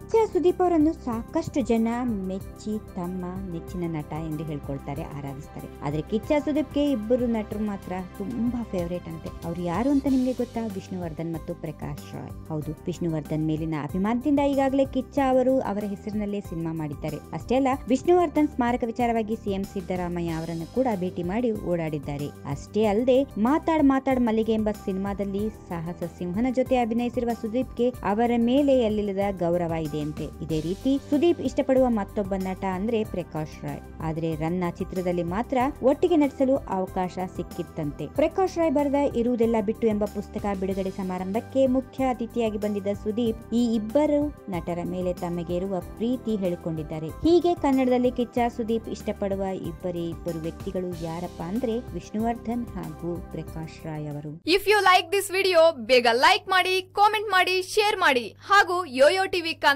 ಕಿಚ್ಚ ಸುದೀಪ್ ಅವರನ್ನು ಸಾಕಷ್ಟು ಜನ ಮೆಚ್ಚಿ ತಮ್ಮ ನೆಚ್ಚಿನ ನಟ ಎಂದು ಹೇಳ್ಕೊಳ್ತಾರೆ, ಆರಾಧಿಸ್ತಾರೆ. ಆದ್ರೆ ಕಿಚ್ಚ ಸುದೀಪ್ಗೆ ಇಬ್ಬರು ನಟರು ಮಾತ್ರ ತುಂಬಾ ಫೇವರೇಟ್ ಅಂತೆ. ಅವ್ರು ಯಾರು ಅಂತ ನಿಮ್ಗೆ ಗೊತ್ತಾ? ವಿಷ್ಣುವರ್ಧನ್ ಮತ್ತು ಪ್ರಕಾಶ್ ರಾಯ್. ಹೌದು, ವಿಷ್ಣುವರ್ಧನ್ ಮೇಲಿನ ಅಭಿಮಾನದಿಂದ ಈಗಾಗಲೇ ಕಿಚ್ಚ ಅವರು ಅವರ ಹೆಸರಿನಲ್ಲೇ ಸಿನಿಮಾ ಮಾಡಿದ್ದಾರೆ. ಅಷ್ಟೇ ಅಲ್ಲ, ವಿಷ್ಣುವರ್ಧನ್ ಸ್ಮಾರಕ ವಿಚಾರವಾಗಿ ಸಿಎಂ ಸಿದ್ದರಾಮಯ್ಯ ಅವರನ್ನು ಕೂಡ ಭೇಟಿ ಮಾಡಿ ಓಡಾಡಿದ್ದಾರೆ. ಅಷ್ಟೇ ಅಲ್ಲದೆ, ಮಾತಾಡ್ ಮಾತಾಡ್ ಮಲ್ಲಿಗೆ ಎಂಬ ಸಿನಿಮಾದಲ್ಲಿ ಸಾಹಸ ಸಿಂಹನ ಜೊತೆ ಅಭಿನಯಿಸಿರುವ ಸುದೀಪ್ಗೆ ಅವರ ಮೇಲೆ ಎಲ್ಲಿಲ್ಲದ ಗೌರವ ಇದೆಯಂತೆ ಇದೇ ರೀತಿ ಸುದೀಪ್ ಇಷ್ಟಪಡುವ ಮತ್ತೊಬ್ಬ ನಟ ಅಂದ್ರೆ ಪ್ರಕಾಶ್ ರಾಯ್. ಆದ್ರೆ ರನ್ನ ಚಿತ್ರದಲ್ಲಿ ಮಾತ್ರ ಒಟ್ಟಿಗೆ ನಟಿಸಲು ಅವಕಾಶ ಸಿಕ್ಕಿತ್ತಂತೆ. ಪ್ರಕಾಶ್ ರಾಯ್ ಬರೆದ ಇರುವುದೆಲ್ಲ ಬಿಟ್ಟು ಎಂಬ ಪುಸ್ತಕ ಬಿಡುಗಡೆ ಸಮಾರಂಭಕ್ಕೆ ಮುಖ್ಯ ಅತಿಥಿಯಾಗಿ ಬಂದಿದ್ದ ಸುದೀಪ್ ಈ ಇಬ್ಬರು ನಟರ ಮೇಲೆ ತಮಗೆ ಇರುವ ಪ್ರೀತಿ ಹೇಳಿಕೊಂಡಿದ್ದಾರೆ. ಹೀಗೆ ಕನ್ನಡದಲ್ಲಿ ಕಿಚ್ಚ, ಸುದೀಪ್ ಇಷ್ಟಪಡುವ ಇಬ್ಬರೇ ಇಬ್ಬರು ವ್ಯಕ್ತಿಗಳು ಯಾರಪ್ಪ ಅಂದ್ರೆ ವಿಷ್ಣುವರ್ಧನ್ ಹಾಗೂ ಪ್ರಕಾಶ್ ರಾಯ್ ಅವರು. If you like this video ಬೇಗ ಲೈಕ್ ಮಾಡಿ ಕಾಮೆಂಟ್ ಮಾಡಿ ಶೇರ್ ಮಾಡಿ ಹಾಗೂ ಯೋಯೋ ಟಿವಿ